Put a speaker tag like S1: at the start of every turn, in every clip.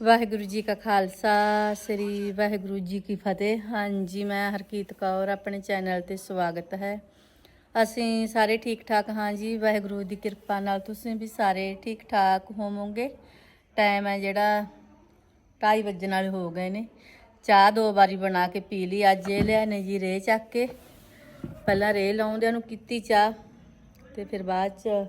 S1: ਵਾਹਿਗੁਰੂ ਜੀ ਕਾ ਖਾਲਸਾ, ਸ੍ਰੀ ਵਾਹਿਗੁਰੂ ਜੀ ਕੀ ਫਤਿਹ। ਹਾਂਜੀ, ਮੈਂ ਹਰਕੀਤ ਕੌਰ, ਆਪਣੇ ਚੈਨਲ ਤੇ ਸਵਾਗਤ ਹੈ। ਅਸੀਂ ਸਾਰੇ ਠੀਕ ਠਾਕ ਹਾਂ ਜੀ, ਵਾਹਿਗੁਰੂ ਦੀ ਕਿਰਪਾ ਨਾਲ ਤੁਸੀਂ ਵੀ ਸਾਰੇ ਠੀਕ ਠਾਕ ਹੋਵੋਗੇ। ਟਾਈਮ ਹੈ ਜਿਹੜਾ 2:30 ਵਜੇ ਨਾਲ ਹੋ ਗਏ ਨੇ। ਚਾਹ ਦੋ ਵਾਰੀ ਬਣਾ ਕੇ ਪੀ ਲਈ, ਅੱਜ ਇਹ ਲਿਆ ਨੇ ਜੀ ਰੇ ਚੱਕ ਕੇ। ਪਹਿਲਾਂ ਰੇ ਲਾਉਂਦਿਆਂ ਨੂੰ ਕੀਤੀ ਚਾਹ, ਤੇ ਫਿਰ ਬਾਅਦ ਚ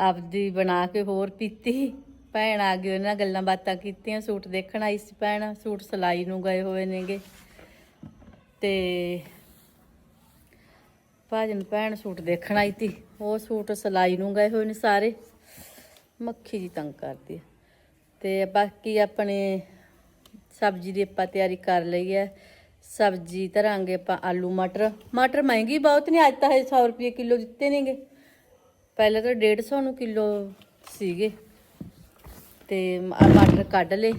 S1: ਆਪਦੀ ਬਣਾ ਕੇ ਹੋਰ ਪੀਤੀ। ਭੈਣ ਆ ਗਈ ਉਹਨਾਂ ਨਾਲ ਗੱਲਾਂ ਬਾਤਾਂ ਕੀਤੀਆਂ, ਸੂਟ ਦੇਖਣ ਆਈ ਸੀ ਭੈਣ, ਸੂਟ ਸਿਲਾਈ ਨੂੰ ਗਏ ਹੋਏ ਨੇਗੇ। ਤੇ ਭਾਜਨ ਭੈਣ ਸੂਟ ਦੇਖਣ ਆਈ ਤੀ, ਉਹ ਸੂਟ ਸਿਲਾਈ ਨੂੰ ਗਏ ਹੋਏ ਨੇ ਸਾਰੇ। ਮੱਖੀ ਜੀ ਤੰਗ ਕਰਦੀ ਹੈ ਤੇ ਬਾਕੀ ਆਪਣੇ ਸਬਜ਼ੀ ਦੀ ਆਪਾਂ ਤਿਆਰੀ ਕਰ ਲਈ ਹੈ ਸਬਜ਼ੀ ਧਰਾਂਗੇ ਆਪਾਂ ਆਲੂ, ਮਟਰ। ਮਟਰ ਮਹਿੰਗੀ ਬਹੁਤ ਨੇ, ਅੱਜ ਤਾਂ ਇਹ 100 ਰੁਪਏ ਕਿਲੋ ਦਿੱਤੇ ਨੇਗੇ। ਪਹਿਲਾਂ ਤਾਂ 150 ਨੂੰ ਕਿਲੋ ਸੀਗੇ। ਤੇ ਮ- ਮਟਰ ਕੱਢ ਲਏ।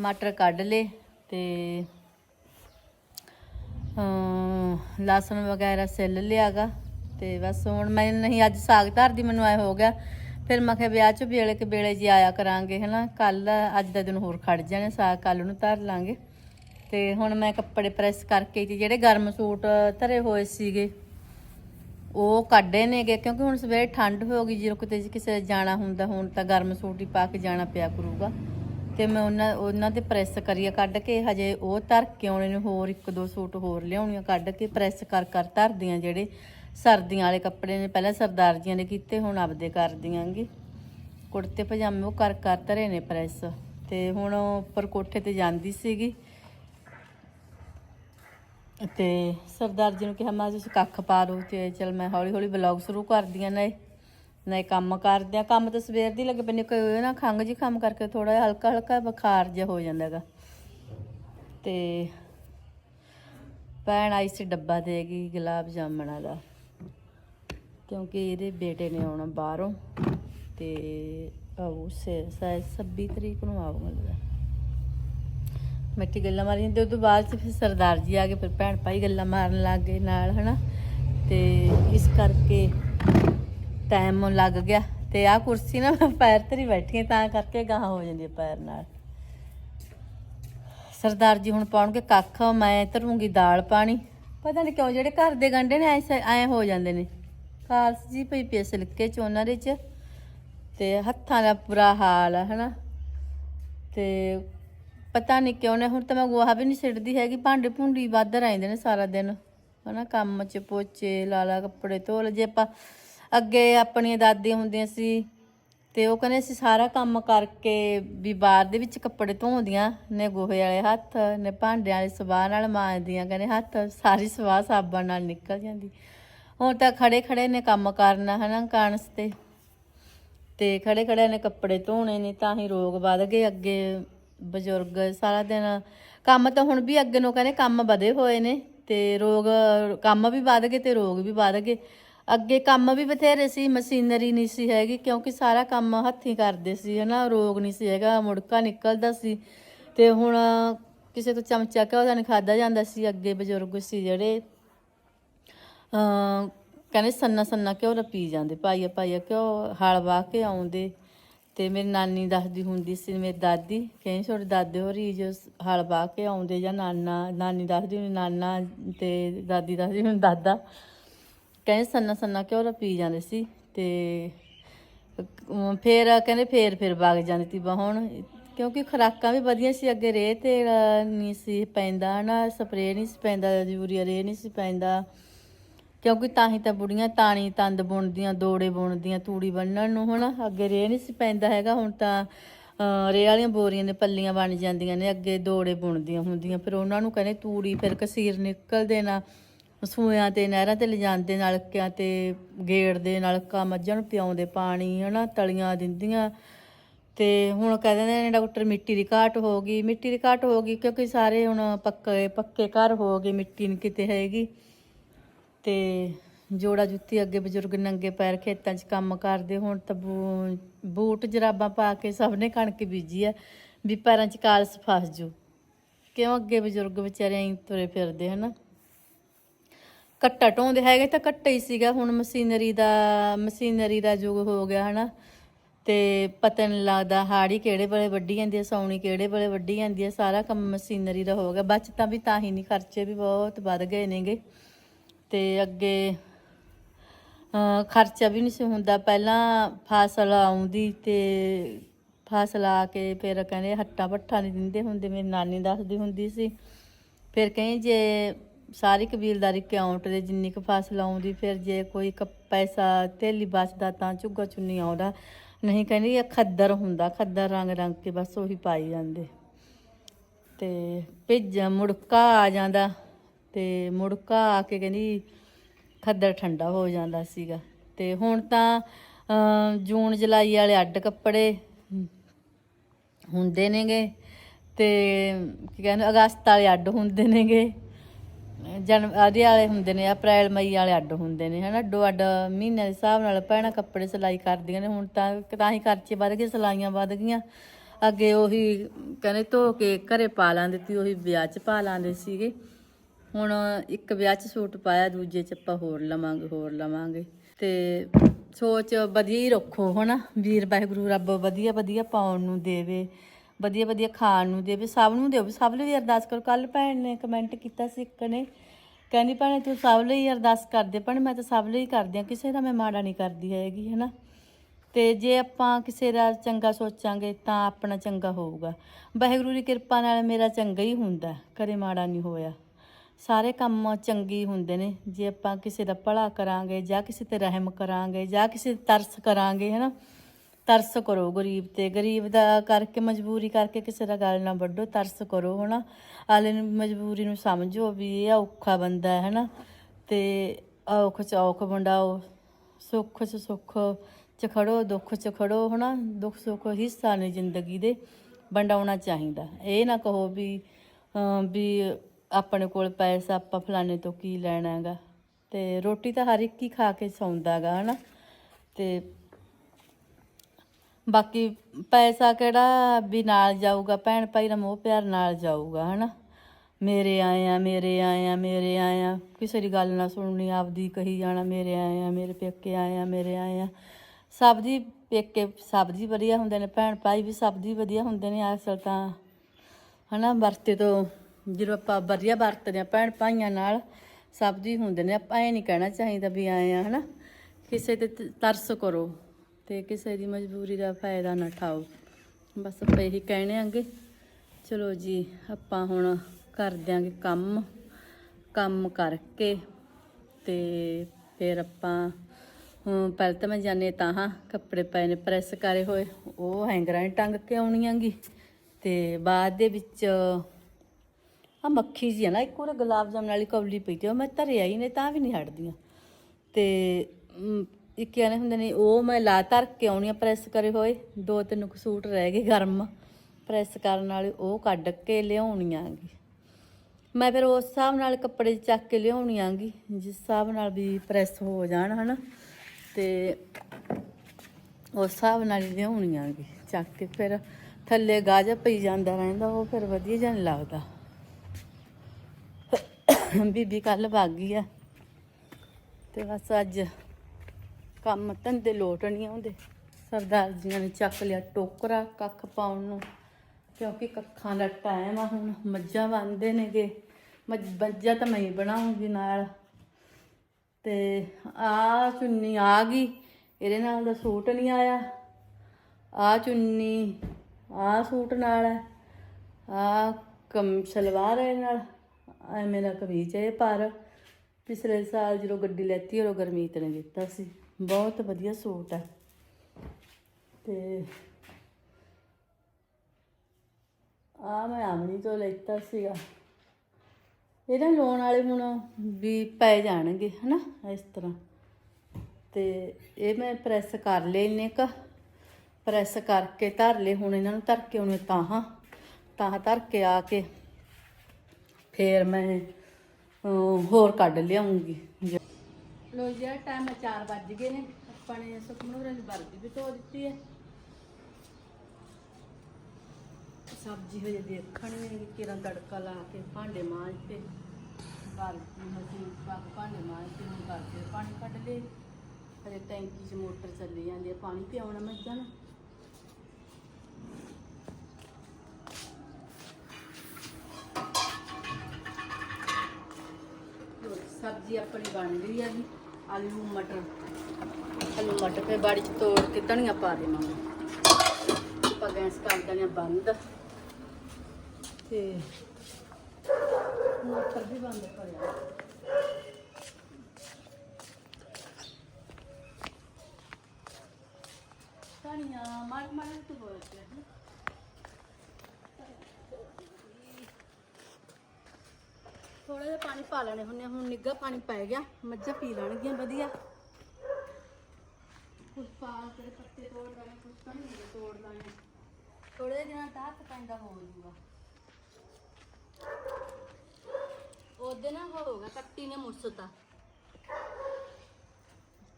S1: ਮਟਰ ਕੱਢ ਲਏ ਤੇ ਲਸਣ ਵਗੈਰਾ ਸਿੱਲ ਲਿਆਗਾ ਤੇ ਬਸ ਹੁਣ ਮੈਂ ਨਹੀਂ ਅੱਜ ਸਾਗ ਧਰਦੀ, ਮੈਨੂੰ ਐ ਹੋ ਗਿਆ। ਫਿਰ ਮੈਂ ਕਿਹਾ ਵਿਆਹ ਚ ਵੇਲੇ ਕੇ ਵੇਲੇ ਜੀ ਆਇਆ ਕਰਾਂਗੇ ਹਨਾ। ਕੱਲ ਅੱਜ ਦਾ ਦਿਨ ਹੋਰ ਖੜ ਜਾਣੇ, ਸਾਗ ਕੱਲ ਨੂੰ ਧਰ ਲਾਂਗੇ। ਤੇ ਹੁਣ ਮੈਂ ਕੱਪੜੇ ਪ੍ਰੈਸ ਕਰਕੇ ਤੇ ਜਿਹੜੇ ਗਰਮ ਸੂਟ ਧਰੇ ਹੋਏ ਸੀਗੇ ਉਹ ਕੱਢੇ ਨੇਗੇ, ਕਿਉਂਕਿ ਹੁਣ ਸਵੇਰੇ ਠੰਡ ਹੋ ਗਈ, ਜਦੋਂ ਕਿਤੇ ਕਿਸੇ ਜਾਣਾ ਹੁੰਦਾ, ਹੁਣ ਤਾਂ ਗਰਮ ਸੂਟ ਹੀ ਪਾ ਕੇ ਜਾਣਾ ਪਿਆ ਕਰੂਗਾ। ਤੇ ਮੈਂ ਉਹਨਾਂ ਉਹਨਾਂ 'ਤੇ ਪ੍ਰੈਸ ਕਰੀਏ ਕੱਢ ਕੇ, ਹਜੇ ਉਹ ਧਰ ਕੇ ਆਉਣੇ ਨੇ, ਹੋਰ ਇੱਕ ਦੋ ਸੂਟ ਹੋਰ ਲਿਆਉਣੀਆਂ ਕੱਢ ਕੇ, ਪ੍ਰੈਸ ਕਰ ਕਰ ਧਰਦੀਆਂ ਜਿਹੜੇ ਸਰਦੀਆਂ ਵਾਲੇ ਕੱਪੜੇ ਨੇ, ਪਹਿਲਾਂ ਸਰਦਾਰ ਜੀਆਂ ਨੇ ਕੀਤੇ, ਹੁਣ ਆਪਦੇ ਕਰਦੀਆਂਗੀ ਕੁੜਤੇ ਪਜਾਮੇ ਉਹ ਕਰ ਕਰ ਧਰੇ ਨੇ ਪ੍ਰੈਸ। ਤੇ ਹੁਣ ਉੱਪਰ ਕੋਠੇ ਤੇ ਜਾਂਦੀ ਸੀਗੀ। ਤੇ ਸਰਦਾਰ ਜੀ ਨੂੰ ਕਿਹਾ, ਮੈਂ ਤੁਸੀਂ ਕੱਖ ਪਾ ਦਿਓ ਤੇ ਚਲ ਮੈਂ ਹੌਲੀ ਹੌਲੀ ਵਲੌਗ ਸ਼ੁਰੂ ਕਰਦੀਆਂ ਨੇ ਨਾ ਕੰਮ ਕਰਦੇ ਆ। ਕੰਮ ਤਾਂ ਸਵੇਰ ਦੀ ਲੱਗੇ ਪੈਨੇ ਕੋਈ ਨਾ ਖੰਗ ਜੀ ਕੰਮ ਕਰਕੇ ਥੋੜਾ ਹਲਕਾ ਹਲਕਾ ਬੁਖਾਰ ਜਿਹਾ ਹੋ ਜਾਂਦਾ ਹੈਗਾ। ਤੇ ਭੈਣ ਆਈ ਸੀ ਡੱਬਾ ਦੇ ਗਈ ਗੁਲਾਬ ਜਾਮਣਾ ਵਾਲਾ, ਕਿਉਂਕਿ ਇਹਦੇ ਬੇਟੇ ਨੇ ਆਉਣਾ ਬਾਹਰੋਂ ਤੇ ਉਹ ਸੇ, ਸ਼ਾਇਦ 26 ਤਰੀਕ ਨੂੰ ਆਊਗਾ ਮਿੱਠੀ ਗੱਲਾਂ ਮਾਰੀਆਂ ਤੇ ਉਦੋਂ ਬਾਅਦ ਚ ਫਿਰ ਸਰਦਾਰ ਜੀ ਆ ਗਏ, ਫਿਰ ਭੈਣ ਭਾਈ ਗੱਲਾਂ ਮਾਰਨ ਲੱਗ ਗਏ ਨਾਲ, ਹਨਾ? ਤੇ ਇਸ ਕਰਕੇ ਟਾਈਮ ਲੱਗ ਗਿਆ ਤੇ ਆਹ ਕੁਰਸੀ ਨਾ ਮੈਂ ਪੈਰ ਤੇ ਹੀ ਬੈਠੀ ਹਾਂ ਤਾਂ ਕਰਕੇ ਗਾਹਾਂ ਹੋ ਜਾਂਦੀ ਪੈਰ ਨਾਲ। ਸਰਦਾਰ ਜੀ ਹੁਣ ਪਾਉਣਗੇ ਕੱਖ, ਮੈਂ ਧਰੂੰਗੀ ਦਾਲ ਪਾਣੀ। ਪਤਾ ਨਹੀਂ ਕਿਉਂ ਜਿਹੜੇ ਘਰ ਦੇ ਗੰਡੇ ਨੇ, ਐ ਐ ਹੋ ਜਾਂਦੇ ਨੇ। ਖਾਲਸ ਜੀ ਪਈ ਪਈ ਸਿਲਕੇ ਚ ਉਹਨਾਂ ਦੇ ਚ ਤੇ ਹੱਥਾਂ ਦਾ ਬੁਰਾ ਹਾਲ ਹੈ ਹਨਾ? ਤੇ ਪਤਾ ਨਹੀਂ ਕਿਉਂ ਨੇ, ਹੁਣ ਤਾਂ ਮੈਂ ਗੋਹਾ ਵੀ ਨਹੀਂ ਸਿੱਟਦੀ ਹੈਗੀ, ਭਾਂਡੇ ਭੁੰਡੀ ਵੱਧ ਰਹਿੰਦੇ ਨੇ ਸਾਰਾ ਦਿਨ। ਹਨਾ, ਕੰਮ 'ਚ ਪੋਚੇ ਲਾਲਾ ਕੱਪੜੇ ਧੋ ਲ ਜੇ ਆਪਾਂ ਅੱਗੇ ਆਪਣੀਆਂ ਦਾਦੀਆਂ ਹੁੰਦੀਆਂ ਸੀ, ਤੇ ਉਹ ਕਹਿੰਦੇ ਸੀ ਸਾਰਾ ਕੰਮ ਕਰਕੇ ਵੀ ਬਾਹਰ ਦੇ ਵਿੱਚ ਕੱਪੜੇ ਧੋਂਦੀਆਂ ਨੇ, ਗੋਹੇ ਵਾਲੇ ਹੱਥ, ਨੇ ਭਾਂਡਿਆਂ ਵਾਲੇ ਸਵਾਹ ਨਾਲ ਮਾਂਜਦੀਆਂ, ਕਹਿੰਦੇ ਹੱਥ ਸਾਰੀ ਸਵਾਹ ਸਾਬਣ ਨਾਲ ਨਿਕਲ ਜਾਂਦੀ। ਹੁਣ ਤਾਂ ਖੜੇ ਖੜੇ ਨੇ ਕੰਮ ਕਰਨਾ, ਹਨਾ ਕਾਂਸ ਤੇ। ਤੇ ਖੜੇ ਖੜੇ ਨੇ ਕੱਪੜੇ ਧੋਣੇ ਨੇ, ਤਾਂ ਹੀ ਰੋਗ ਵੱਧ ਗਏ ਅੱਗੇ। ਬਜ਼ੁਰਗ ਸਾਰਾ ਦਿਨ। ਕੰਮ ਤਾਂ ਹੁਣ ਵੀ ਅੱਗੇ ਨੂੰ ਕਹਿੰਦੇ ਕੰਮ ਵਧੇ ਹੋਏ ਨੇ ਤੇ ਰੋਗ, ਕੰਮ ਵੀ ਵੱਧ ਗਏ ਤੇ ਰੋਗ ਵੀ ਵੱਧ ਗਏ। ਅੱਗੇ ਕੰਮ ਵੀ ਬਥੇਰੇ ਸੀ, ਮਸ਼ੀਨਰੀ ਨਹੀਂ ਸੀ ਹੈਗੀ ਕਿਉਂਕਿ ਸਾਰਾ ਕੰਮ ਹੱਥੀਂ ਕਰਦੇ ਸੀ ਹਨਾ, ਰੋਗ ਨਹੀਂ ਸੀ ਹੈਗਾ, ਮੁੜਕਾ ਨਿਕਲਦਾ ਸੀ। ਤੇ ਹੁਣ ਕਿਸੇ ਤੋਂ ਚਮਚਾ ਘਿਓ ਦਾ ਨਹੀਂ ਖਾਦਾ ਜਾਂਦਾ ਸੀ, ਅੱਗੇ ਬਜ਼ੁਰਗ ਸੀ ਜਿਹੜੇ ਅਮ ਕਹਿੰਦੇ ਸੰਨਾ ਸੰਨਾ ਘਿਓ ਦਾ ਪੀ ਜਾਂਦੇ ਪਾਈਆ ਪਾਈਆ ਘਿਓ, ਹਲ ਵਾਹ ਕੇ ਆਉਂਦੇ। ਤੇ ਮੇਰੀ ਨਾਨੀ ਦੱਸਦੀ ਹੁੰਦੀ ਸੀ, ਮੇਰੀ ਦਾਦੀ ਕਹਿੰਦੀ ਛੋਟੇ ਦਾਦੇ ਹੋਰੀ ਜੋ ਹਲ ਬਾ ਕੇ ਆਉਂਦੇ ਜਾਂ ਨਾਨਾ, ਨਾਨੀ ਦੱਸਦੀ ਹੁੰਦੀ, ਨਾਨਾ ਤੇ ਦਾਦੀ ਦੱਸਦੀ ਹੁੰਦੀ, ਦਾਦਾ। ਕਹਿੰਦੇ ਸੰਨਾ ਸੰਨਾ ਘਿਓ ਦਾ ਪੀ ਜਾਂਦੇ ਸੀ ਤੇ ਅਮ ਫੇਰ ਕਹਿੰਦੇ ਫੇਰ ਫੇਰ ਵਗ ਜਾਂਦੀ ਤੀ ਹੁਣ ਕਿਉਂਕਿ ਖੁਰਾਕਾਂ ਵੀ ਵਧੀਆ ਸੀ ਅੱਗੇ ਰੇਹ ਤੇ ਨਹੀਂ ਸੀ ਪੈਂਦਾ ਨਾ ਸਪਰੇਅ ਨਹੀਂ ਸੀ ਪੈਂਦਾ, ਯੂਰੀਆ ਰੇਹ ਨਹੀਂ ਸੀ ਪੈਂਦਾ। ਕਿਉਂਕਿ ਤਾਂ ਹੀ ਤਾਂ ਬੁੜੀਆਂ ਤਾਣੀ ਤੰਦ ਬੁਣਦੀਆਂ ਦੋੜੇ ਬੁਣਦੀਆਂ ਤੂੜੀ ਬੰਨਣ ਨੂੰ ਹੁਣ ਅੱਗੇ ਰੇਹ ਨਹੀਂ ਸੀ ਪੈਂਦਾ ਹੈਗਾ ਹੁਣ ਤਾਂ ਅਹ, ਰੇਹ ਵਾਲੀਆਂ ਬੋਰੀਆਂ ਨੇ ਪੱਲੀਆਂ ਬਣ ਜਾਂਦੀਆਂ ਨੇ ਅੱਗੇ ਦੋੜੇ ਬੁਣਦੀਆਂ ਹੁੰਦੀਆਂ ਫਿਰ ਉਹਨਾਂ ਨੂੰ ਕਹਿੰਦੇ ਤੂੜੀ ਫਿਰ ਕਸੀਰ ਨਿਕਲਦੇ ਨਾ ਸੂਇਆਂ ਤੇ ਨਹਿਰਾਂ ਤੇ ਲਿਜਾਂਦੇ ਨਲਕਿਆਂ ਤੇ ਗੇੜਦੇ ਨਲਕਾ ਮੱਝਾਂ ਨੂੰ ਪਿਆਉਂਦੇ ਪਾਣੀ ਹਨਾ ਤਲੀਆਂ ਦਿੰਦੀਆਂ ਤੇ ਹੁਣ ਕਹਿ ਦਿੰਦੇ ਨੇ ਡਾਕਟਰ ਮਿੱਟੀ ਦੀ ਘਾਟ ਹੋ ਗਈ ਮਿੱਟੀ ਦੀ ਘਾਟ ਹੋ ਗਈ ਕਿਉਂਕਿ ਸਾਰੇ ਹੁਣ ਪੱਕੇ ਪੱਕੇ ਘਰ ਹੋ ਗਏ ਮਿੱਟੀ ਨਹੀਂ ਕਿਤੇ ਹੈਗੀ। ਤੇ ਜੋੜਾ ਜੁੱਤੀ ਅੱਗੇ ਬਜ਼ੁਰਗ ਨੰਗੇ ਪੈਰ ਖੇਤਾਂ 'ਚ ਕੰਮ ਕਰਦੇ, ਹੁਣ ਤਾਂ ਬੂ- ਬੂਟ ਜਰਾਬਾਂ ਪਾ ਕੇ ਸਭ ਨੇ ਕਣਕ ਬੀਜੀ ਆ, ਵੀ ਪੈਰਾਂ 'ਚ ਕਾਲਸ ਫਸ ਜੂ। ਕਿਉਂ ਅੱਗੇ ਬਜ਼ੁਰਗ ਵਿਚਾਰੇ ਐਂ ਤੁਰੇ ਫਿਰਦੇ, ਹਨਾ? ਕੱਟਾ ਢੋਂਦੇ ਹੈਗੇ ਤਾਂ ਕੱਟਾ ਹੀ ਸੀਗਾ, ਹੁਣ ਮਸ਼ੀਨਰੀ ਦਾ ਮਸ਼ੀਨਰੀ ਦਾ ਯੁੱਗ ਹੋ ਗਿਆ, ਹਨਾ? ਤੇ ਪਤਾ ਨਹੀਂ ਲੱਗਦਾ ਹਾੜੀ ਕਿਹੜੇ ਵੇਲੇ ਵੱਢੀ ਜਾਂਦੀ ਹੈ ਸੌਣੀ ਕਿਹੜੇ ਵੇਲੇ ਵੱਢੀ ਜਾਂਦੀ ਹੈ ਸਾਰਾ ਕੰਮ ਮਸ਼ੀਨਰੀ ਦਾ ਹੋ ਗਿਆ। ਬਚਤਾਂ ਵੀ ਤਾਂ ਹੀ ਨਹੀਂ ਖਰਚੇ ਵੀ ਬਹੁਤ ਵੱਧ ਗਏ ਨੇਗੇ। ਤੇ ਅੱਗੇ ਖਰਚਾ ਵੀ ਨਹੀਂ ਸੀ ਹੁੰਦਾ। ਪਹਿਲਾਂ ਫਸਲ ਆਉਂਦੀ ਤੇ ਫਸਲ ਆ ਕੇ ਫਿਰ ਕਹਿੰਦੇ ਹੱਟਾਂ ਭੱਠਾ ਨਹੀਂ ਦਿੰਦੇ ਹੁੰਦੇ। ਮੇਰੀ ਨਾਨੀ ਦੱਸਦੀ ਹੁੰਦੀ ਸੀ। ਫਿਰ ਕਹੀਂ ਜੇ ਸਾਰੀ ਕਬੀਲਦਾਰੀ ਕਿਉਂਟ ਦੇ ਜਿੰਨੀ ਕੁ ਫਸਲ ਆਉਂਦੀ, ਫਿਰ ਜੇ ਕੋਈ ਕ ਪੈਸਾ ਤੇਲੀ ਬਚਦਾ ਤਾਂ ਝੁੱਗਾ ਚੁੰਨੀ ਆਉਂਦਾ। ਨਹੀਂ ਕਹਿੰਦੀ, ਇਹ ਖੱਦਰ ਹੁੰਦਾ। ਖੱਦਰ ਰੰਗ ਰੰਗ ਕੇ ਬਸ ਉਹੀ ਪਾਈ ਜਾਂਦੇ। ਤੇ ਭਿੱਜ ਮੁੜਕਾ ਆ ਜਾਂਦਾ। ਤੇ ਮੁੜਕਾ ਆ ਕੇ ਕਹਿੰਦੀ ਖੱਦਰ ਠੰਡਾ ਹੋ ਜਾਂਦਾ ਸੀਗਾ। ਤੇ ਹੁਣ ਤਾਂ ਜੂਨ, ਜੁਲਾਈ ਵਾਲੇ ਅੱਡ ਕੱਪੜੇ ਹੁੰਦੇ ਨੇਗੇ ਤੇ ਕੀ ਕਹਿੰਦੇ, ਅਗਸਤ ਵਾਲੇ ਅੱਡ ਹੁੰਦੇ ਨੇਗੇ। ਜਨ, ਆਦੇ ਵਾਲੇ ਹੁੰਦੇ ਨੇ, ਅਪ੍ਰੈਲ, ਮਈ ਵਾਲੇ ਅੱਡ ਹੁੰਦੇ ਨੇ, ਹਨਾ? ਅੱਡੋ ਅੱਡ ਮਹੀਨਿਆਂ ਦੇ ਹਿਸਾਬ ਨਾਲ ਭੈਣਾਂ ਕੱਪੜੇ ਸਿਲਾਈ ਕਰਦੀਆਂ ਨੇ। ਹੁਣ ਤਾਂ ਤਾਂ ਹੀ ਖਰਚੇ ਵੱਧ ਗਏ, ਸਿਲਾਈਆਂ ਵੱਧ ਗਈਆਂ। ਅੱਗੇ ਉਹੀ ਕਹਿੰਦੇ ਧੋ ਕੇ ਘਰੇ ਪਾ ਲਾਂਦੇ ਸੀ, ਉਹੀ ਵਿਆਹ 'ਚ ਪਾ ਲਾਂਦੇ ਸੀਗੇ। ਹੁਣ ਇੱਕ ਵਿਆਹ 'ਚ ਸੂਟ ਪਾਇਆ, ਦੂਜੇ 'ਚ ਆਪਾਂ ਹੋਰ ਲਵਾਂਗੇ ਹੋਰ ਲਵਾਂਗੇ। ਤੇ ਸੋਚ ਵਧੀਆ ਹੀ ਰੱਖੋ, ਹਨਾ? ਵੀਰ ਵਾਹਿਗੁਰੂ, ਰੱਬ ਵਧੀਆ ਵਧੀਆ ਪਾਉਣ ਨੂੰ ਦੇਵੇ, ਵਧੀਆ ਵਧੀਆ ਖਾਣ ਨੂੰ ਦੇਵੇ, ਸਭ ਨੂੰ ਦੇਵੇ। ਸਭ ਲਈ ਅਰਦਾਸ ਕਰੋ। ਕੱਲ ਭੈਣ ਨੇ ਕਮੈਂਟ ਕੀਤਾ ਸੀ ਇੱਕ ਨੇ, ਕਹਿੰਦੀ, ਭੈਣੇ, ਤੂੰ ਸਭ ਲਈ ਅਰਦਾਸ ਕਰਦੇ ਭੈਣੇ ਮੈਂ ਤਾਂ ਸਭ ਲਈ ਕਰਦੀ ਹਾਂ। ਕਿਸੇ ਦਾ ਮੈਂ ਮਾੜਾ ਨਹੀਂ ਕਰਦੀ ਹੈਗੀ, ਹਨਾ? ਤੇ ਜੇ ਆਪਾਂ ਕਿਸੇ ਦਾ ਚੰਗਾ ਸੋਚਾਂਗੇ, ਤਾਂ ਆਪਣਾ ਚੰਗਾ ਹੋਊਗਾ। ਵਾਹਿਗੁਰੂ ਦੀ ਕਿਰਪਾ ਨਾਲ ਮੇਰਾ ਚੰਗਾ ਹੀ ਹੁੰਦਾ। ਕਦੇ ਮਾੜਾ ਨਹੀਂ ਹੋਇਆ। ਸਾਰੇ ਕੰਮ ਚੰਗੇ ਹੁੰਦੇ ਨੇ। ਜੇ ਆਪਾਂ ਕਿਸੇ ਦਾ ਭਲਾ ਕਰਾਂਗੇ ਜਾਂ ਕਿਸੇ ਤੇ ਰਹਿਮ ਕਰਾਂਗੇ ਜਾਂ ਕਿਸੇ ਤੇ ਤਰਸ ਕਰਾਂਗੇ, ਹਨਾ? ਤਰਸ ਕਰੋ ਗਰੀਬ ਤੇ। ਗਰੀਬ ਦਾ ਕਰਕੇ, ਮਜਬੂਰੀ ਕਰਕੇ ਕਿਸੇ ਦਾ ਗੱਲ ਨਾ ਵੱਢੋ, ਤਰਸ ਕਰੋ, ਹਨਾ? ਆਲੇ ਨੂੰ ਮਜਬੂਰੀ ਨੂੰ ਸਮਝੋ ਵੀ ਇਹ ਔਖਾ ਬੰਦਾ ਹੈ, ਹਨਾ? ਤੇ ਔਖ ਚ ਔਖ ਵੰਡਾਓ, ਸੁੱਖ ਚ ਸੁੱਖ ਚ ਖੜੋ, ਦੁੱਖ ਚ ਖੜੋ, ਹਨਾ? ਦੁੱਖ ਸੁੱਖ ਹਿੱਸਾ ਨੇ ਜ਼ਿੰਦਗੀ ਦੇ, ਵੰਡਾਉਣਾ ਚਾਹੀਦਾ। ਇਹ ਨਾ ਕਹੋ ਵੀ ਵੀ ਆਪਣੇ ਕੋਲ ਪੈਸਾ ਆਪਾਂ ਫਲਾਣੇ ਤੋਂ ਕੀ ਲੈਣਾ ਹੈਗਾ ਤੇ ਰੋਟੀ ਤਾਂ ਹਰ ਇੱਕ ਹੀ ਖਾ ਕੇ ਸੌਂਦਾ ਗਾ ਹਨਾ? ਤੇ ਬਾਕੀ ਪੈਸਾ ਕਿਹੜਾ ਵੀ ਨਾਲ ਜਾਊਗਾ? ਭੈਣ ਭਾਈ ਦਾ ਮੋਹ ਪਿਆਰ ਨਾਲ ਜਾਊਗਾ, ਹਨਾ? ਮੇਰੇ ਆਏ ਆ, ਮੇਰੇ ਆਇਆ ਮੇਰੇ ਆਇਆ ਕਿਸੇ ਦੀ ਗੱਲ ਨਾ ਸੁਣਨੀ, ਆਪਦੀ ਕਹੀ ਜਾਣਾ, ਮੇਰੇ ਆਏ ਆ, ਮੇਰੇ ਪੇਕੇ ਆਏ ਆ, ਮੇਰੇ ਆਏ ਆ। ਸਭ ਦੀ ਪੇਕੇ ਸਭ ਦੀ ਵਧੀਆ ਹੁੰਦੇ ਨੇ, ਭੈਣ ਭਾਈ ਵੀ ਸਭ ਦੀ ਵਧੀਆ ਹੁੰਦੇ ਨੇ, ਅਸਲ ਤਾਂ, ਹਨਾ? ਵਰਤੇ ਤੋਂ ਜਦੋਂ ਆਪਾਂ ਵਧੀਆ ਵਰਤਦੇ ਆ ਭੈਣ ਭਾਈਆਂ ਨਾਲ, ਸਭ ਦੀ ਹੁੰਦੇ ਨੇ, ਆਪਾਂ ਇਹ ਨਹੀਂ ਕਹਿਣਾ ਚਾਹੀਦਾ ਵੀ ਆਏ ਆ, ਹਨਾ? ਕਿਸੇ ਤੇ ਤ- ਤਰਸ ਕਰੋ ਤੇ ਕਿਸੇ ਦੀ ਮਜਬੂਰੀ ਦਾ ਫਾਇਦਾ ਨਾ ਠਾਓ ਬਸ ਆਪਾਂ ਇਹੀ ਕਹਿਣੇ ਆਂਗੇ। ਚਲੋ ਜੀ, ਆਪਾਂ ਹੁਣ ਕਰ ਦਿਆਂਗੇ ਕੰਮ ਕੰਮ ਕਰਕੇ ਤੇ ਫਿਰ ਆਪਾਂ ਪਹਿਲਾਂ ਤਾਂ ਮੈਂ ਜਾਣੇ ਤਾਂ ਹਾਂ, ਕੱਪੜੇ ਪਏ ਨੇ ਪ੍ਰੈਸ ਕਰੇ ਹੋਏ, ਉਹ ਹੈਂਗਰਾਂ 'ਚ ਟੰਗ ਕੇ ਆਉਣੀ ਆਂਗੀ ਤੇ ਬਾਅਦ ਦੇ ਵਿੱਚ ਆ ਮੱਖੀ ਜੀ ਆ ਨਾ, ਇੱਕ ਉਹ ਗੁਲਾਬ ਜਾਮਨ ਵਾਲੀ ਕੌਲੀ ਪਈ ਤੇ ਉਹ ਮੈਂ ਧਰਿਆ ਹੀ ਨੇ ਤਾਂ ਵੀ ਨਹੀਂ ਹਟਦੀਆਂ। ਤੇ ਇੱਕ ਕਹਿੰਦੇ ਹੁੰਦੇ ਨੇ, ਉਹ ਮੈਂ ਲਾ ਧਰ ਕੇ ਆਉਣੀ ਆ ਪ੍ਰੈਸ ਕਰੇ ਹੋਏ, ਦੋ ਤਿੰਨ ਕੁ ਸੂਟ ਰਹਿ ਗਏ ਗਰਮ। ਪ੍ਰੈਸ ਕਰਨ ਵਾਲੇ ਉਹ ਕੱਢ ਕੇ ਲਿਆਉਣੀ ਆਂਗੀ ਮੈਂ ਫਿਰ ਉਸ ਹਿਸਾਬ ਨਾਲ ਕੱਪੜੇ ਚੱਕ ਕੇ ਲਿਆਉਣੀ ਆਂਗੀ ਜਿਸ ਹਿਸਾਬ ਨਾਲ ਵੀ ਪ੍ਰੈਸ ਹੋ ਜਾਣ, ਹਨਾ। ਤੇ ਉਸ ਹਿਸਾਬ ਨਾਲ ਹੀ ਲਿਆਉਣੀ ਆਂਗੀ ਚੱਕ ਕੇ ਫਿਰ ਥੱਲੇ ਗਾਜ ਪਈ ਜਾਂਦਾ ਰਹਿੰਦਾ, ਉਹ ਫਿਰ ਵਧੀਆ ਜਿਹਾ ਨਹੀਂ ਲੱਗਦਾ। ਬੀਬੀ ਕੱਲ ਵਗ ਗਈ ਆ। ਤੇ ਬਸ ਅੱਜ ਕੰਮ ਧੰਦੇ ਲੋਟ ਨਹੀਂ ਆਉਂਦੇ ਸਰਦਾਰ ਜੀਆਂ ਨੇ ਚੱਕ ਲਿਆ ਟੋਕਰਾ ਕੱਖ ਪਾਉਣ ਨੂੰ, ਕਿਉਂਕਿ ਕੱਖਾਂ ਦਾ ਟਾਈਮ ਆ ਹੁਣ, ਮੱਝਾਂ ਬੰਦੇ ਨੇਗੇ। ਮੱਝ- ਮੱਝਾਂ ਤਾਂ ਮੈਂ ਬਣਾਉਂਗੀ ਨਾਲ। ਤੇ ਆ ਚੁੰਨੀ ਆ ਗਈ, ਇਹਦੇ ਨਾਲ ਦਾ ਸੂਟ ਨਹੀਂ ਆਇਆ। ਆ ਚੁੰਨੀ, ਆ ਸੂਟ ਨਾਲ ਹੈ ਆ ਕਮ ਸਲਵਾਰ ਹੈ ਨਾਲ। ਐਵੇਂ ਮੇਰਾ ਕਮੀਜ਼ ਹੈ, ਪਰ ਪਿਛਲੇ ਸਾਲ ਜਦੋਂ ਗੱਡੀ ਲੈਤੀ, ਉਦੋਂ ਗਰਮੀਤ ਨੇ ਦਿੱਤਾ ਸੀ। ਬਹੁਤ ਵਧੀਆ ਸੂਟ ਹੈ। ਤੇ ਆ ਮੈਂ ਆਮਣੀ ਤੋਂ ਲੈਤਾ ਸੀਗਾ। ਇਹਦਾ ਲੋਨ ਵਾਲੇ ਹੁਣ ਵੀ ਪੈ ਜਾਣਗੇ, ਹਨਾ, ਇਸ ਤਰ੍ਹਾਂ। ਤੇ ਇਹ ਮੈਂ ਪ੍ਰੈਸ ਕਰ ਲਏ ਇੰਨੇ ਕ। ਪ੍ਰੈਸ ਕਰਕੇ ਧਰ ਲਏ, ਹੁਣ ਇਹਨਾਂ ਨੂੰ ਧਰ ਕੇ ਉਹਨੇ ਤਾਹਾਂ ਤਾਹਾਂ ਧਰ ਕੇ ਆ ਕੇ ਫੇਰ ਮੈਂ ਅਮ, ਹੋਰ ਕੱਢ ਲਿਆਉਂਗੀ। ਲੋ ਜੀ ਟਾਈਮ 4 ਵੱਜ ਗਏ ਨੇ। ਆਪਾਂ ਨੇ ਸੁਖਮਨੂਰੇ ਦੀ ਵਰਦੀ ਵੀ ਧੋ ਦਿੱਤੀ ਹੈ। ਸਬਜ਼ੀ ਹਜੇ ਦੇਖਣੀ ਹੈ ਕਿਰਾਂ ਤੜਕਾ ਲਾ ਕੇ ਭਾਂਡੇ ਮਾਂਜ ਤੇ ਵਰਦੀ ਮਸ਼ੀਨ ਪਾ ਕੇ ਭਾਂਡੇ ਮਾਂਜ ਤੇ ਹੁਣ ਕਰਦੇ ਪਾਣੀ ਕੱਢ ਲਏ। ਹਜੇ ਟੈਂਕੀ 'ਚ ਮੋਟਰ ਚੱਲੀ ਜਾਂਦੀ ਹੈ ਪਾਣੀ ਪਿਆਉਣਾ ਮੱਝਾਂ ਨੂੰ। ਸਬਜ਼ੀ ਆਪਣੀ ਬਣ ਗਈ ਆ ਜੀ, ਆਲੂ, ਮਟਰ। ਆਲੂ, ਮਟਰ ਫੇ ਬਾੜੀ ਚ ਤੋੜ ਕੇ ਧਨੀਆ ਪਾ ਦੇਵਾਂਗੇ। ਆਪਾਂ ਗੈਸ ਕਰ ਦੇਣੀ ਆ ਬੰਦ। ਤੇ ਮੋਟਰ ਵੀ ਬੰਦ ਕਰਿਆ। ਧਨੀਆ ਮਾਰ ਮਾਰ ਤੂੰ ਬੋਲ ਕੇ ਥੋੜਾ ਜਿਹਾ ਪਾਣੀ ਪਾ ਲੈਣੇ ਹੁੰਨੇ ਆ। ਹੁਣ ਨਿੱਘਾ ਪਾਣੀ ਪੈ ਗਿਆ, ਮੱਝਾਂ ਪੀ ਲੈਣਗੀਆਂ ਵਧੀਆ। ਕੁਝ ਪਾਲ ਕੇ ਪੱਤੇ ਤੋੜ ਲੈਣੇ ਕੁਝ ਕਣੀ ਦੇ ਤੋੜ ਲੈਣੇ। ਥੋੜੇ ਦਿਨਾਂ ਤੱਕ ਪੈਂਦਾ ਹੋ ਜੂਗਾ। ਉਹਦੇ ਨਾ ਹੋਊਗਾ ਕੱਟੀ ਨੇ ਮੁਰਸਤਾ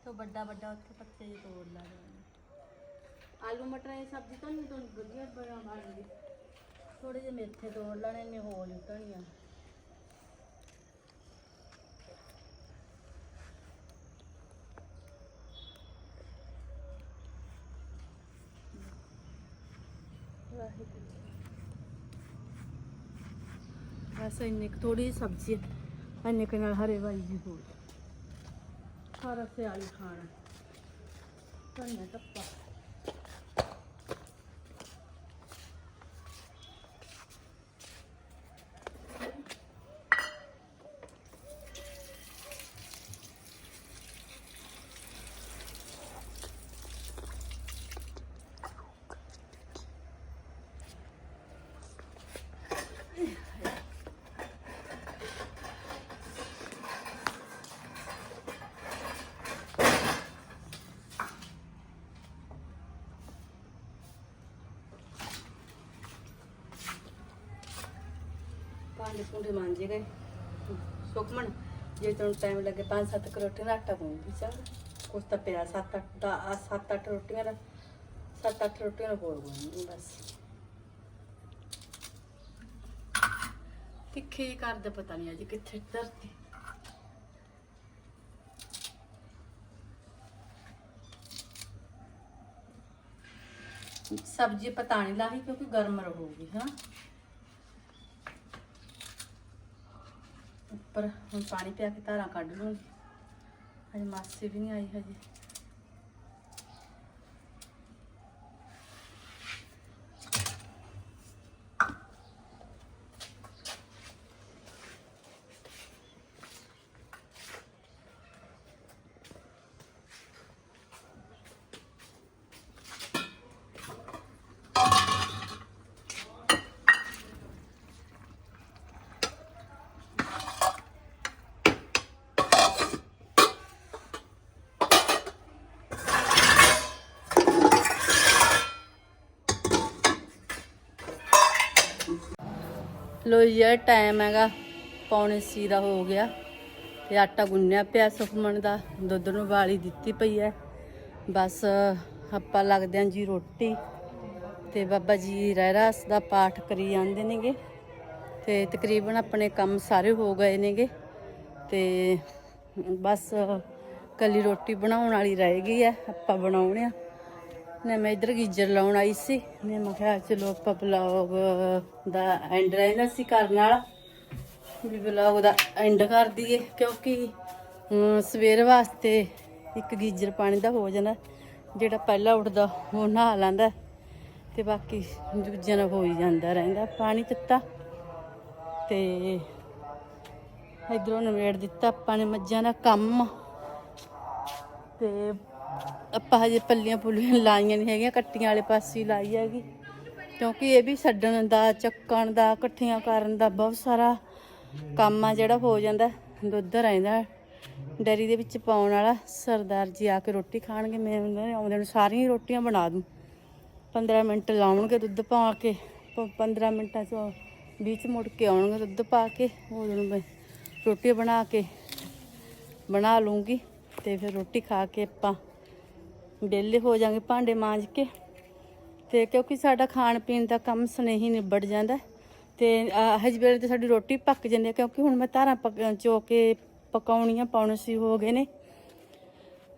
S1: ਤੋਂ। ਵੱਡਾ ਵੱਡਾ ਉੱਥੇ ਪੱਤੇ ਜਿਹੇ ਤੋੜ ਲਾ ਦੇਣੇ ਆਲੂ ਮਟਰਾਂ ਦੀ ਸਬਜ਼ੀ ਤਾਂ ਨਹੀਂ ਤੋਂ ਵਧੀਆ ਬਣਾ ਬਣਦੀ ਥੋੜੇ ਜਿਹੇ ਮੇਥੇ ਤੋੜ ਲੈਣੇ ਨੇ ਹੋ ਜੂ ਧਨੀਆ ਬਸ ਇੰਨੇ ਕੁ ਥੋੜੀ ਜਿਹੀ ਸਬਜ਼ੀ ਹੈ। ਇੰਨੇ ਕੁ ਨਾਲ ਹਰੇ ਵਾਈ ਜੀ ਹੋ ਸਾਰਾ ਸਿਆਲ ਖਾਣਾ। ਧਨੀਆ ਟੱਪਾ ਭਾਂਡੇ ਭੁੰਡੇ ਮਾਂਜੇ ਗਏ। ਸੁਖਮਨ, ਜੇ ਤੈਨੂੰ ਟਾਈਮ ਲੱਗੇ ਪੰਜ ਸੱਤ ਕੁ ਰੋਟੀਆਂ ਦਾ ਆਟਾ ਪਾਉਂਗੀ ਚੱਲ। ਕੁਛ ਤਾਂ ਪਿਆ, ਸੱਤ ਅੱਠ ਦਾ, ਆਹ ਸੱਤ ਅੱਠ ਰੋਟੀਆਂ ਦਾ, ਸੱਤ ਅੱਠ ਰੋਟੀਆਂ ਦਾ ਹੋਰ ਬਣਾਉਂਗੀ ਬਸ। ਤਿੱਖੇ ਜਿਹੇ ਕਰਦੇ ਪਤਾ ਨਹੀਂ ਅੱਜ ਕਿੱਥੇ ਧਰਤੀ। ਸਬਜ਼ੀ ਪਤਾ ਨਹੀਂ ਲਾਹੀ ਕਿਉਂਕਿ ਗਰਮ ਰਹੂਗੀ, ਹਾਂ। ਉੱਪਰ ਹੁਣ ਪਾਣੀ ਪਿਆ ਕੇ ਧਾਰਾਂ ਕੱਢ ਲੂੰਗੀ ਹਜੇ ਮਾਸੀ ਵੀ ਨਹੀਂ ਆਈ ਹਜੇ। ਲੋ ਯਾਰ ਟਾਈਮ ਹੈਗਾ, ਪੌਣੇ ਸੀ ਦਾ ਹੋ ਗਿਆ ਤੇ ਆਟਾ ਗੁੰਨਿਆ ਪਿਆ ਸੁਖਮਣ ਦਾ, ਦੁੱਧ ਨੂੰ ਵਾਲੀ ਦਿੱਤੀ ਪਈ ਹੈ। ਬਸ ਆਪਾਂ ਲੱਗਦੇ ਆਂ ਜੀ ਰੋਟੀ ਤੇ ਬਾਬਾ ਜੀ ਰਹਿਰਾਸ ਦਾ ਪਾਠ ਕਰੀ ਜਾਂਦੇ ਨੇਗੇ ਤੇ ਤਕਰੀਬਨ ਆਪਣੇ ਕੰਮ ਸਾਰੇ ਹੋ ਗਏ ਨੇਗੇ ਤੇ ਬਸ ਕੱਲੀ ਰੋਟੀ ਬਣਾਉਣ ਵਾਲੀ ਰਹਿ ਗਈ ਹੈ, ਆਪਾਂ ਬਣਾਉਣੇ ਆ। ਨੇ ਮੈਂ ਇਧਰ ਗੀਜਰ ਲਾਉਣ ਆਈ ਸੀ। ਨੇ ਮੈਂ ਕਿਹਾ, ਚਲੋ ਆਪਾਂ ਬਲੌਗ ਦਾ ਐਂਡ ਰਹਿਣਾ ਸੀ ਕਰਨ ਵਾਲਾ। ਵੀ ਬਲੌਗ ਦਾ ਐਂਡ ਕਰ ਦਈਏ, ਕਿਉਂਕਿ ਸਵੇਰ ਵਾਸਤੇ ਇੱਕ ਗੀਜਰ ਪਾਣੀ ਦਾ ਹੋ ਜਾਂਦਾ ਜਿਹੜਾ ਪਹਿਲਾਂ ਉੱਠਦਾ, ਉਹ ਨਹਾ ਲੈਂਦਾ, ਤੇ ਬਾਕੀ ਦੂਜਿਆਂ ਨਾਲ ਹੋ ਹੀ ਜਾਂਦਾ ਰਹਿੰਦਾ, ਪਾਣੀ ਦਿੱਤਾ। ਤੇ ਇਧਰੋਂ ਨਵੇੜ ਦਿੱਤਾ ਆਪਾਂ ਨੇ ਮੱਝਾਂ ਦਾ ਕੰਮ। ਤੇ ਆਪਾਂ ਹਜੇ ਪੱਲੀਆਂ ਪੁੱਲੀਆਂ ਲਾਈਆਂ ਨਹੀਂ ਹੈਗੀਆਂ, ਕੱਟੀਆਂ ਵਾਲੇ ਪਾਸੇ ਹੀ ਲਾਈ ਹੈਗੀ। ਕਿਉਂਕਿ ਇਹ ਵੀ ਛੱਡਣ ਦਾ, ਚੱਕਣ ਦਾ, ਇਕੱਠੀਆਂ ਕਰਨ ਦਾ ਬਹੁਤ ਸਾਰਾ ਕੰਮ ਆ ਜਿਹੜਾ ਹੋ ਜਾਂਦਾ। ਦੁੱਧ ਰਹਿੰਦਾ, ਡੈਰੀ ਦੇ ਵਿੱਚ ਪਾਉਣ ਵਾਲਾ ਸਰਦਾਰ ਜੀ ਆ ਕੇ ਰੋਟੀ ਖਾਣਗੇ, ਮੈਂ ਉਹਨਾਂ ਨੇ ਆਉਂਦੇ ਨੂੰ ਸਾਰੀਆਂ ਹੀ ਰੋਟੀਆਂ ਬਣਾ ਦੂੰ। 15 ਮਿੰਟ ਲਾਉਣਗੇ ਦੁੱਧ ਪਾ ਕੇ, ਪ- 15 ਮਿੰਟਾਂ ਚ ਵਿੱਚ ਮੁੜ ਕੇ ਆਉਣਗੇ ਦੁੱਧ ਪਾ ਕੇ ਉਦੋਂ ਨੂੰ ਮੈਂ ਰੋਟੀ ਬਣਾ ਕੇ ਬਣਾ ਲੂੰਗੀ ਤੇ ਫਿਰ ਰੋਟੀ ਖਾ ਕੇ ਆਪਾਂ ਵਿਹਲੇ ਹੋ ਜਾਾਂਗੇ ਭਾਂਡੇ ਮਾਂਜ ਕੇ। ਤੇ ਕਿਉਂਕਿ ਸਾਡਾ ਖਾਣ ਪੀਣ ਦਾ ਕੰਮ ਸਨੇਹੀ ਨਿਬੜ ਜਾਂਦਾ। ਤੇ ਹਜ ਵੇਲੇ ਤੇ ਸਾਡੀ ਰੋਟੀ ਪੱਕ ਜਾਂਦੀ ਹੈ ਕਿਉਂਕਿ ਹੁਣ ਮੈਂ ਧਾਰਾਂ ਪਕ, ਚੋ ਕੇ ਪਕਾਉਣੀਆਂ ਪਾਉਣੇ ਸੀ, ਹੋ ਗਏ ਨੇ।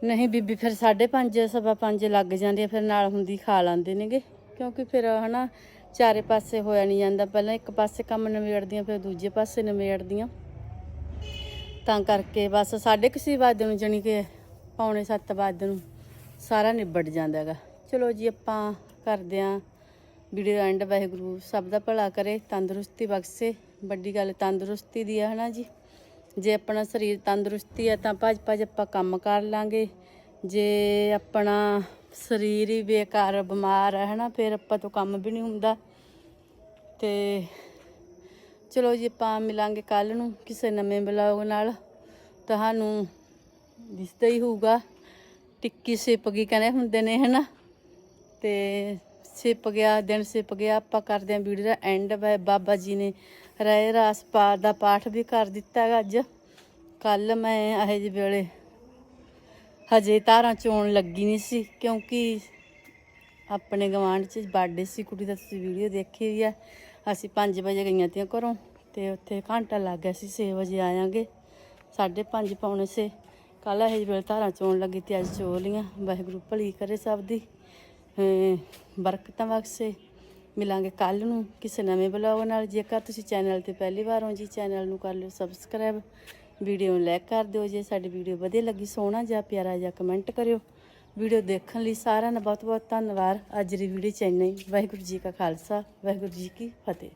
S1: ਨਹੀਂ ਬੀਬੀ, ਫਿਰ 5:30 ਸਵਾ 5 ਲੱਗ ਜਾਂਦੀ ਹੈ ਫਿਰ ਨਾਲ ਹੁੰਦੀ ਖਾ ਲੈਂਦੇ ਨੇਗੇ। ਕਿਉਂਕਿ ਫਿਰ ਹਨਾ, ਚਾਰੇ ਪਾਸੇ ਹੋਇਆ ਨਹੀਂ ਜਾਂਦਾ। ਪਹਿਲਾਂ ਇੱਕ ਪਾਸੇ ਕੰਮ ਨਿਬੇੜਦੀਆਂ, ਫਿਰ ਦੂਜੇ ਪਾਸੇ ਨਿਬੇੜਦੀਆਂ। ਤਾਂ ਕਰਕੇ ਬਸ ਸਾਢੇ ਕਿਸੇ ਵਜੇ ਨੂੰ ਜਾਣੀ ਕਿ ਪੌਣੇ 7 ਵਜੇ ਨੂੰ ਸਾਰਾ ਨਿਬੜ ਜਾਂਦਾ ਹੈਗਾ। ਚਲੋ ਜੀ, ਆਪਾਂ ਕਰਦੇ ਆਂ ਵੀਡੀਓ ਐਂਡ। ਵਾਹਿਗੁਰੂ ਸਭ ਦਾ ਭਲਾ ਕਰੇ, ਤੰਦਰੁਸਤੀ ਬਖਸ਼ੇ। ਵੱਡੀ ਗੱਲ ਤੰਦਰੁਸਤੀ ਦੀ ਹੈ ਹਨਾ ਜੀ? ਜੇ ਆਪਣਾ ਸਰੀਰ ਤੰਦਰੁਸਤੀ ਹੈ ਤਾਂ ਭੱਜ ਭੱਜ ਆਪਾਂ ਕੰਮ ਕਰ ਲਾਂਗੇ। ਜੇ ਆਪਣਾ ਸਰੀਰ ਹੀ ਬੇਕਾਰ, ਬਿਮਾਰ ਹੈ ਹਨਾ, ਫਿਰ ਆਪਾਂ ਤੋਂ ਕੰਮ ਵੀ ਨਹੀਂ ਹੁੰਦਾ। ਤੇ ਚਲੋ ਜੀ, ਆਪਾਂ ਮਿਲਾਂਗੇ ਕੱਲ ਨੂੰ ਕਿਸੇ ਨਵੇਂ ਬਲੌਗ ਨਾਲ। ਤੁਹਾਨੂੰ ਦਿਸਦਾ ਹੀ ਹੋਊਗਾ। ਟਿੱਕੀ ਸਿਪ ਗਈ, ਕਹਿੰਦੇ ਹੁੰਦੇ ਨੇ, ਹਨਾ? ਤੇ ਸਿਪ ਗਿਆ, ਦਿਨ ਸਿਪ ਗਿਆ, ਆਪਾਂ ਕਰਦੇ ਆਂ video the and Baba ji ਨੇ ਰਾਏ ਰਾਸ ਪਾ ਦਾ ਪਾਠ ਵੀ ਕਰ ਦਿੱਤਾ ਹੈਗਾ ਅੱਜ। ਕੱਲ ਮੈਂ ਇਹ ਜਿਹੇ ਵੇਲੇ ਹਜੇ ਧਾਰਾਂ ਚੋਣ ਲੱਗੀ ਨਹੀਂ ਸੀ, ਕਿਉਂਕਿ ਆਪਣੇ ਗਵਾਂਢ 'ਚ ਬਰਥਡੇ ਸੀ, ਕੁੜੀ ਦਾ ਤੁਸੀਂ ਵੀਡੀਓ ਦੇਖੀ ਹੋਈ ਆ। ਅਸੀਂ 5 ਵਜੇ ਗਈਆਂ ਤੀਆਂ ਘਰੋਂ, ਤੇ ਉੱਥੇ ਘੰਟਾ ਲੱਗ ਗਿਆ ਸੀ 6 ਵਜੇ ਆਵਾਂਗੇ 5:30 ਪੌਣੇ ਸੇ ਕੱਲ ਇਹ ਵੇਲੇ ਧਾਰਾਂ ਚੋਣ ਲੱਗੀ ਤੇ ਅੱਜ ਚੋ ਲੀਆਂ ਵਾਹਿਗੁਰੂ ਭਲੀ ਕਰੇ ਸਭ ਦੀ। ਬਰਕਤਾਂ ਬਖਸ਼ੇ। ਮਿਲਾਂਗੇ ਕੱਲ ਨੂੰ ਕਿਸੇ ਨਵੇਂ ਬਲੌਗ ਨਾਲ। ਜੇਕਰ ਤੁਸੀਂ ਚੈਨਲ ਤੇ ਪਹਿਲੀ ਵਾਰ ਹੋ ਜੀ, ਚੈਨਲ ਨੂੰ ਕਰ ਲਿਓ ਸਬਸਕ੍ਰਾਈਬ। ਵੀਡੀਓ ਨੂੰ ਲਾਈਕ ਕਰ ਦਿਓ। ਜੇ ਸਾਡੀ ਵੀਡੀਓ ਵਧੀਆ ਲੱਗੀ, ਸੋਹਣਾ ਜਾਂ ਪਿਆਰਾ ਜਾਂ ਕਮੈਂਟ ਕਰਿਓ। ਵੀਡੀਓ ਦੇਖਣ ਲਈ ਸਾਰਿਆਂ ਦਾ ਬਹੁਤ ਬਹੁਤ ਧੰਨਵਾਦ। ਅੱਜ ਦੀ ਵੀਡੀਓ ਚ ਵਾਹਿਗੁਰੂ ਜੀ ਕਾ ਖਾਲਸਾ, ਵਾਹਿਗੁਰੂ ਜੀ ਕੀ ਫਤਿਹ।